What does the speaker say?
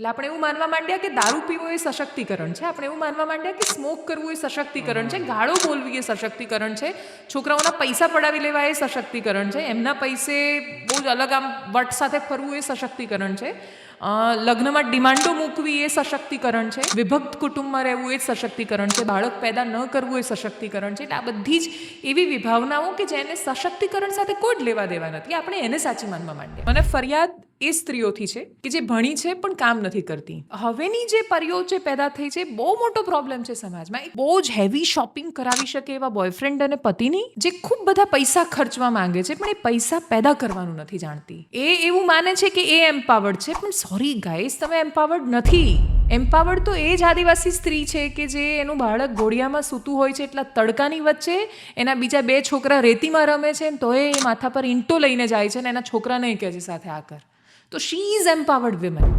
એટલે આપણે એવું માનવા માંડ્યા કે દારૂ પીવો એ સશક્તિકરણ છે. આપણે એવું માનવા માંડ્યા કે સ્મોક કરવું એ સશક્તિકરણ છે. ગાળો બોલવી એ સશક્તિકરણ છે. છોકરાઓના પૈસા પડાવી લેવા એ સશક્તિકરણ છે. એમના પૈસે બહુ જ અલગ આમ વટ સાથે ફરવું એ સશક્તિકરણ છે. લગ્નમાં ડિમાન્ડો મૂકવી એ સશક્તિકરણ છે. વિભક્ત કુટુંબમાં રહેવું એ સશક્તિકરણ છે. બાળક પેદા ન કરવું એ સશક્તિકરણ છે. એટલે આ બધી જ એવી વિભાવનાઓ કે જેને સશક્તિકરણ સાથે કોઈ જ લેવા દેવા નથી. આપણે એને સાચી માનવા માંડીએ મને ફરિયાદ એ સ્ત્રીઓથી છે કે જે ભણી છે પણ કામ નથી કરતી. હવેની જે પરીઓ જે પેદા થઈ છે, બહુ મોટો પ્રોબ્લેમ છે સમાજમાં. બહુ જ હેવી શોપિંગ કરાવી શકે એવા બોયફ્રેન્ડ અને પતિની, જે ખૂબ બધા પૈસા ખર્ચવા માંગે છે, પણ એ પૈસા પેદા કરવાનું નથી જાણતી. એ એવું માને છે કે એ એમ્પાવર્ડ છે, પણ સોરી ગાઈસ તમે એમ્પાવર્ડ નથી. એમ્પાવર્ડ તો એ જ આદિવાસી સ્ત્રી છે કે જે એનું બાળક ઘોડિયામાં સૂતું હોય છે એટલા તડકાની વચ્ચે, એના બીજા બે છોકરા રેતીમાં રમે છે તોય એ માથા પર ઈંટો લઈને જાય છે ને એના છોકરાને કહે છે સાથે આ કર. તો શી ઇઝ એમ્પાવર્ડ વિમેન